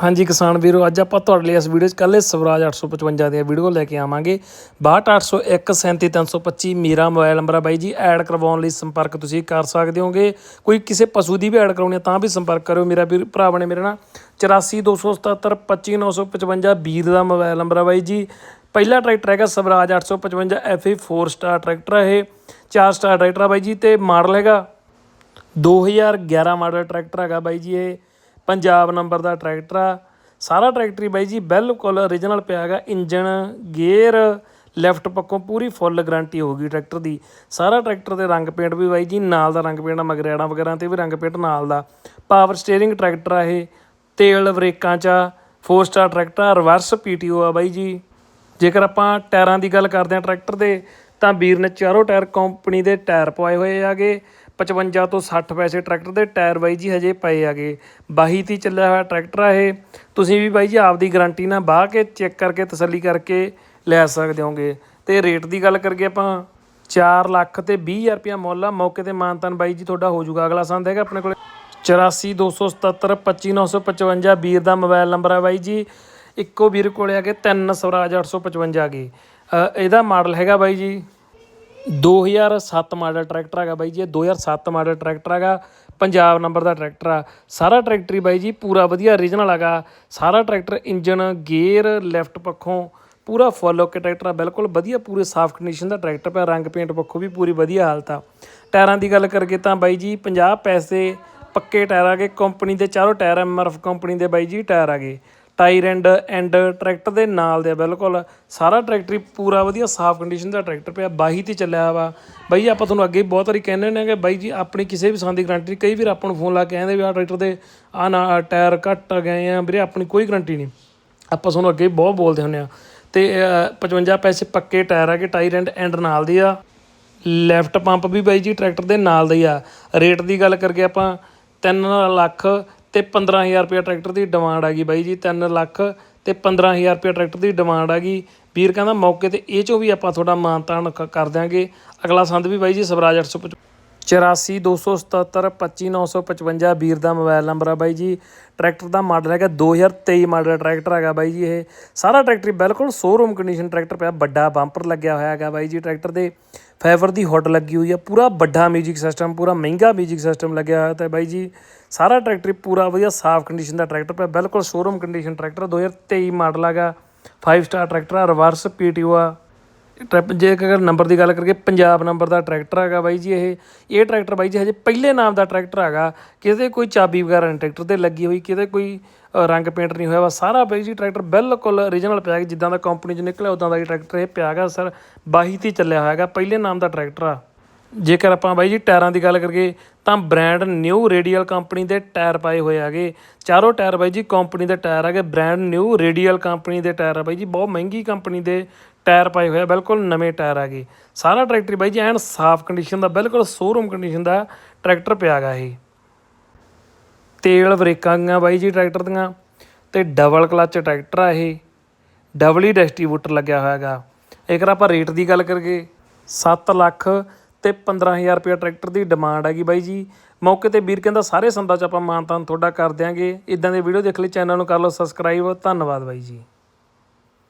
ਹਾਂਜੀ ਕਿਸਾਨ ਵੀਰੋ, ਅੱਜ ਆਪਾਂ ਤੁਹਾਡੇ ਲਈ ਇਸ ਵੀਡੀਓ 'ਚ ਕੱਲ੍ਹ ਸਵਰਾਜ 855 ਦੀਆਂ ਵੀਡੀਓ ਲੈ ਕੇ ਆਵਾਂਗੇ। 62801325 ਮੇਰਾ ਮੋਬਾਈਲ ਨੰਬਰ ਆ ਬਾਈ ਜੀ। ਐਡ ਕਰਵਾਉਣ ਲਈ ਸੰਪਰਕ ਤੁਸੀਂ ਕਰ ਸਕਦੇ ਹੋਗੇ। ਕੋਈ ਕਿਸੇ ਪਸ਼ੂ ਦੀ ਵੀ ਐਡ ਕਰਾਉਣੀ ਹੈ ਤਾਂ ਵੀ ਸੰਪਰਕ ਕਰਿਓ। ਮੇਰਾ ਵੀਰ, ਭਰਾ ਬਣੇ ਮੇਰਾ ਨਾ 8427725955 ਵੀਰ ਦਾ ਮੋਬਾਈਲ ਨੰਬਰ ਆ ਬਾਈ ਜੀ। ਪਹਿਲਾ ਟਰੈਕਟਰ ਹੈਗਾ ਸਵਰਾਜ 855 FE 4 ਸਟਾਰ ਟਰੈਕਟਰ ਹੈ ਇਹ। 4 ਸਟਾਰ ਟਰੈਕਟਰ ਆ ਬਾਈ ਜੀ ਤੇ ਮਾਡਲ ਹੈਗਾ 2011 ਮਾਡਲ ਟਰੈਕਟਰ ਹੈਗਾ ਬਾਈ ਜੀ ਇਹ। ਪੰਜਾਬ ਨੰਬਰ ਦਾ ਟਰੈਕਟਰ ਆ। ਸਾਰਾ ਟਰੈਕਟਰੀ ਬਾਈ ਜੀ ਬਿਲਕੁਲ origignal ਪਿਆ ਹੈਗਾ। ਇੰਜਨ ਗੇਅਰ ਲੈਫਟ ਪੱਖੋਂ ਪੂਰੀ ਫੁੱਲ ਗਾਰੰਟੀ ਹੋਊਗੀ ਟਰੈਕਟਰ ਦੀ। ਸਾਰਾ ਟਰੈਕਟਰ ਦੇ ਰੰਗ ਪੇਂਟ ਵੀ ਬਾਈ ਜੀ, ਨਾਲ ਦਾ ਰੰਗ ਪੇਂਟ ਆ, ਮਗਰੇੜਾਂ ਵਗੈਰਾ ਤੇ ਵੀ ਰੰਗ ਪੇਂਟ ਨਾਲ ਦਾ। ਪਾਵਰ ਸਟੀਅਰਿੰਗ ਟਰੈਕਟਰ ਆ ਇਹ। ਤੇਲ ਬ੍ਰੇਕਾਂ ਚ ਆ 4 ਸਟਾਰ ਟਰੈਕਟਰ ਆ ਰਿਵਰਸ ਪੀਟੀਓ ਆ ਬਾਈ ਜੀ। ਜੇਕਰ ਆਪਾਂ ਟਾਇਰਾਂ ਦੀ ਗੱਲ ਕਰਦੇ ਹਾਂ ਟਰੈਕਟਰ ਦੇ, ਤਾਂ ਵੀਰ ਨੇ ਚਾਰੋਂ ਟਾਇਰ ਕੰਪਨੀ ਦੇ ਟਾਇਰ ਪਵਾਏ ਹੋਏ ਆਗੇ 55 ਤੋਂ 60 ਪੈਸੇ ਟਰੈਕਟਰ ਦੇ ਟਾਇਰ ਬਾਈ ਜੀ ਹਜੇ ਪਏ ਆਗੇ ਬਾਹੀ ਤੀ ਚੱਲਿਆ ਹੋਇਆ ਟਰੈਕਟਰ ਆ ਇਹ। ਤੁਸੀਂ ਵੀ ਬਾਈ ਜੀ ਆਪਦੀ ਗਾਰੰਟੀ ਨਾਲ ਬਾਹ ਕੇ ਚੈੱਕ ਕਰਕੇ ਤਸੱਲੀ ਕਰਕੇ ਲੈ ਸਕਦੇ ਹੋਗੇ। ਤੇ ਰੇਟ ਦੀ ਗੱਲ ਕਰਕੇ ਆਪਾਂ 4 ਲੱਖ ਤੇ 20000 ਰੁਪਇਆ ਮੁੱਲ ਆ। ਮੌਕੇ ਤੇ ਮਾਨਤਨ ਬਾਈ ਜੀ ਤੁਹਾਡਾ ਹੋ ਜਾਊਗਾ। ਅਗਲਾ ਸੰਦ ਹੈਗਾ ਆਪਣੇ ਕੋਲੇ। 8427725955 ਵੀਰ ਦਾ ਮੋਬਾਈਲ ਨੰਬਰ ਆ ਬਾਈ ਜੀ। ਇੱਕੋ ਵੀਰ ਕੋਲੇ ਹੈਗੇ ਕੇ 3 ਸਵਰਾਜ 855 ਆ ਗਏ ਇਹਦਾ ਮਾਡਲ ਹੈਗਾ ਬਾਈ ਜੀ 2007 ਮਾਡਲ ਟਰੈਕਟਰ ਹੈਗਾ ਬਾਈ ਜੀ, ਇਹ 2007 ਮਾਡਲ ਟਰੈਕਟਰ ਹੈਗਾ, ਪੰਜਾਬ ਨੰਬਰ ਦਾ ਟਰੈਕਟਰ ਆ। ਸਾਰਾ ਟਰੈਕਟਰ ਹੀ ਬਾਈ ਜੀ, ਪੂਰਾ ਵਧੀਆ origignal ਹੈਗਾ। ਸਾਰਾ ਟਰੈਕਟਰ ਇੰਜਨ ਗੇਅਰ ਲੈਫਟ ਪੱਖੋਂ ਪੂਰਾ ਫੁੱਲ ਓਕੇ ਟਰੈਕਟਰ ਆ, ਬਿਲਕੁਲ ਵਧੀਆ ਪੂਰੇ ਸਾਫ਼ ਕੰਡੀਸ਼ਨ ਦਾ ਟਰੈਕਟਰ ਪਿਆ, ਰੰਗ ਪੇਂਟ ਪੱਖੋਂ ਵੀ ਪੂਰੀ ਵਧੀਆ ਹਾਲਤ ਆ। ਟਾਇਰਾਂ ਦੀ ਗੱਲ ਕਰਕੇ ਤਾਂ ਬਾਈ ਜੀ 50 ਪੈਸੇ ਪੱਕੇ ਟਾਇਰ ਆ ਗਏ ਕੰਪਨੀ ਦੇ ਚਾਰੋਂ ਟਾਇਰ ਐਮਆਰਐਫ ਕੰਪਨੀ ਦੇ ਬਾਈ ਜੀ, ਟਾਇਰ ਆ ਗਏ ਟਾਇਰ ਐਂਡ ਐਂਡ ਟਰੈਕਟਰ ਦੇ ਨਾਲ ਦੇ ਆ ਬਿਲਕੁਲ। ਸਾਰਾ ਟਰੈਕਟਰ ਹੀ ਪੂਰਾ ਵਧੀਆ ਸਾਫ਼ ਕੰਡੀਸ਼ਨ ਦਾ ਟਰੈਕਟਰ ਪਿਆ ਬਾਹੀ ਤੇ ਚੱਲਿਆ ਵਾ। ਬਾਈ ਆਪਾਂ ਤੁਹਾਨੂੰ ਅੱਗੇ ਬਹੁਤ ਵਾਰੀ ਕਹਿੰਦੇ ਹੁੰਦੇ ਨੇ ਕਿ ਬਾਈ ਜੀ ਆਪਣੀ ਕਿਸੇ ਵੀ ਸੰਦ ਦੀ ਗਾਰੰਟੀ ਕਈ ਵਾਰ ਆਪਾਂ ਨੂੰ ਫੋਨ ਲਾ ਕੇ ਕਹਿੰਦੇ ਵੀ ਆ ਟਰੈਕਟਰ ਦੇ ਆ ਨਾ ਟਾਇਰ ਘੱਟ ਗਏ ਆ ਵੀਰੇ ਆਪਣੀ ਕੋਈ ਗਾਰੰਟੀ ਨਹੀਂ। ਆਪਾਂ ਤੁਹਾਨੂੰ ਅੱਗੇ ਬਹੁਤ ਬੋਲਦੇ ਹੁੰਦੇ ਆ ਤੇ ਅ, 55 ਪੈਸੇ ਪੱਕੇ ਟਾਇਰ ਆ ਕਿ ਟਾਇਰ ਐਂਡ ਐਂਡ ਨਾਲ ਦੀ ਆ। ਲੈਫਟ ਪੰਪ ਵੀ ਬਾਈ ਜੀ ਟਰੈਕਟਰ ਦੇ ਨਾਲ ਦਾ ਹੀ ਆ। ਰੇਟ ਦੀ ਗੱਲ ਕਰਕੇ ਆਪਾਂ 3 ਲੱਖ ਤੇ 15000 ਰੁਪਏ ਟਰੈਕਟਰ ਦੀ ਡਿਮਾਂਡ ਆ ਗਈ ਬਾਈ ਜੀ 3 ਲੱਖ ਤੇ 15000 ਰੁਪਏ ਟਰੈਕਟਰ ਦੀ ਡਿਮਾਂਡ ਆ ਗਈ। ਵੀਰ ਕਹਿੰਦਾ ਮੌਕੇ ਤੇ ਇਹ ਚੋਂ ਵੀ ਆਪਾਂ ਤੁਹਾਡਾ ਮਾਨਤਾਨ ਕ- ਕਰ ਦਿਆਂਗੇ। ਅਗਲਾ ਸੰਦ ਵੀ ਬਾਈ ਜੀ ਸਵਰਾਜ 855 8427525955 ਵੀਰ ਦਾ ਮੋਬਾਈਲ ਨੰਬਰ ਆ ਬਾਈ ਜੀ। ਟਰੈਕਟਰ ਦਾ ਮਾਡਲ ਹੈਗਾ 2023 ਮਾਡਲ ਟਰੈਕਟਰ ਹੈਗਾ ਬਾਈ ਜੀ ਇਹ। ਸਾਰਾ ਟਰੈਕਟਰ ਹੀ ਬਿਲਕੁਲ ਸ਼ੋਰੂਮ ਕੰਡੀਸ਼ਨ ਟਰੈਕਟਰ ਪਿਆ, ਵੱਡਾ ਬੰਪਰ ਲੱਗਿਆ ਹੋਇਆ ਹੈਗਾ ਬਾਈ ਜੀ ਟਰੈਕਟਰ ਦੇ। ਫਾਈਬਰ ਦੀ ਹੁੱਡ ਲੱਗੀ ਹੋਈ ਆ ਪੂਰਾ ਵੱਡਾ 뮤직 ਸਿਸਟਮ ਪੂਰਾ ਮਹਿੰਗਾ 뮤직 ਸਿਸਟਮ ਲੱਗਿਆ ਹੋਇਆ ਤੇ ਬਾਈ ਜੀ ਸਾਰਾ ਟਰੈਕਟਰ ਹੀ ਪੂਰਾ ਵਧੀਆ ਸਾਫ਼ ਕੰਡੀਸ਼ਨ ਦਾ ਟਰੈਕਟਰ ਪਿਆ ਬਿਲਕੁਲ ਸ਼ੋਰੂਮ ਕੰਡੀਸ਼ਨ ਟਰੈਕਟਰ 2023 ਮਾਡਲ ਹੈਗਾ 5 ਸਟਾਰ ਟਰੈਕਟਰ ਆ ਰਿਵਰਸ ਪੀਟੀਓ ਆ ਟਰੈਪ ਜੇ ਅਗਰ ਨੰਬਰ ਦੀ ਗੱਲ ਕਰੀਏ, ਪੰਜਾਬ ਨੰਬਰ ਦਾ ਟਰੈਕਟਰ ਹੈਗਾ ਬਾਈ ਜੀ ਇਹ। ਇਹ ਟਰੈਕਟਰ ਬਾਈ ਜੀ ਹਜੇ ਪਹਿਲੇ ਨਾਮ ਦਾ ਟਰੈਕਟਰ ਹੈਗਾ। ਕਿਤੇ ਕੋਈ ਚਾਬੀ ਵਗੈਰਾ ਨਹੀਂ, ਟਰੈਕਟਰ ਤੇ ਲੱਗੀ ਹੋਈ, ਕਿਤੇ ਕੋਈ ਰੰਗ ਪੇਂਟ ਨਹੀਂ ਹੋਇਆ ਵਾ। ਸਾਰਾ ਬਾਈ ਜੀ ਟਰੈਕਟਰ ਬਿਲਕੁਲ origignal ਪਿਆ ਜਿੱਦਾਂ ਦਾ ਕੰਪਨੀ ਚ ਨਿਕਲਿਆ, ਉਦਾਂ ਦਾ ਹੀ ਟਰੈਕਟਰ ਇਹ ਪਿਆ ਹੈਗਾ, ਸਰ। ਬਾਹੀ ਤੇ ਚੱਲਿਆ ਹੋਇਆ ਹੈਗਾ, ਪਹਿਲੇ ਨਾਮ ਦਾ ਟਰੈਕਟਰ ਆ। ਜੇਕਰ ਆਪਾਂ ਬਾਈ ਜੀ ਟਾਇਰਾਂ ਦੀ ਗੱਲ ਕਰੀਏ, ਤਾਂ ਬ੍ਰਾਂਡ ਨਿਊ ਰੇਡੀਅਲ ਕੰਪਨੀ ਦੇ ਟਾਇਰ ਪਾਏ ਹੋਏ ਹੈਗੇ। ਚਾਰੋਂ ਟਾਇਰ ਬਾਈ ਜੀ ਕੰਪਨੀ ਦੇ ਟਾਇਰ ਹੈਗੇ ਬ੍ਰਾਂਡ ਨਿਊ ਰੇਡੀਅਲ ਕੰਪਨੀ ਦੇ ਟਾਇਰ ਆ ਬਾਈ ਜੀ, ਬਹੁਤ ਮਹਿੰਗੀ ਕੰਪਨੀ ਦੇ ਟਾਇਰ ਪਾਏ ਹੋਏ ਆ, ਬਿਲਕੁਲ ਨਵੇਂ ਟਾਇਰ ਹੈਗੇ। ਸਾਰਾ ਟਰੈਕਟਰ ਬਾਈ ਜੀ ਐਨ ਸਾਫ਼ ਕੰਡੀਸ਼ਨ ਦਾ, ਬਿਲਕੁਲ ਸ਼ੋਰੂਮ ਕੰਡੀਸ਼ਨ ਦਾ ਟਰੈਕਟਰ ਪਿਆ ਹੈਗਾ ਇਹ। ਤੇਲ ਬ੍ਰੇਕਾਂ ਗੀਆਂ ਬਾਈ ਜੀ ਟਰੈਕਟਰ ਦੀਆਂ, ਤੇ ਡਬਲ ਕਲਚ ਟਰੈਕਟਰ ਆ ਇਹ। ਡਬਲ ਹੀ ਡਿਸਟ੍ਰੀਬਿਊਟਰ ਲੱਗਿਆ ਹੋਇਆ ਹੈਗਾ। ਜੇਕਰ ਆਪਾਂ ਰੇਟ ਦੀ ਗੱਲ ਕਰੀਏ 7 ਲੱਖ ਤੇ 15000 ਰੁਪਏ ਟਰੈਕਟਰ ਦੀ ਡਿਮਾਂਡ ਹੈਗੀ ਬਾਈ ਜੀ। ਮੌਕੇ ਤੇ ਵੀਰ ਕਹਿੰਦਾ, ਸਾਰੇ ਸੰਦਾਂ ਚ ਆਪਾਂ ਮਾਨਤਾਨ ਤੁਹਾਡਾ ਕਰ ਦਿਆਂਗੇ। ਇਦਾਂ ਦੇ ਵੀਡੀਓ ਦੇਖ ਲਈ, ਚੈਨਲ ਨੂੰ ਕਰ ਲਓ ਸਬਸਕ੍ਰਾਈਬ। ਧੰਨਵਾਦ ਬਾਈ ਜੀ।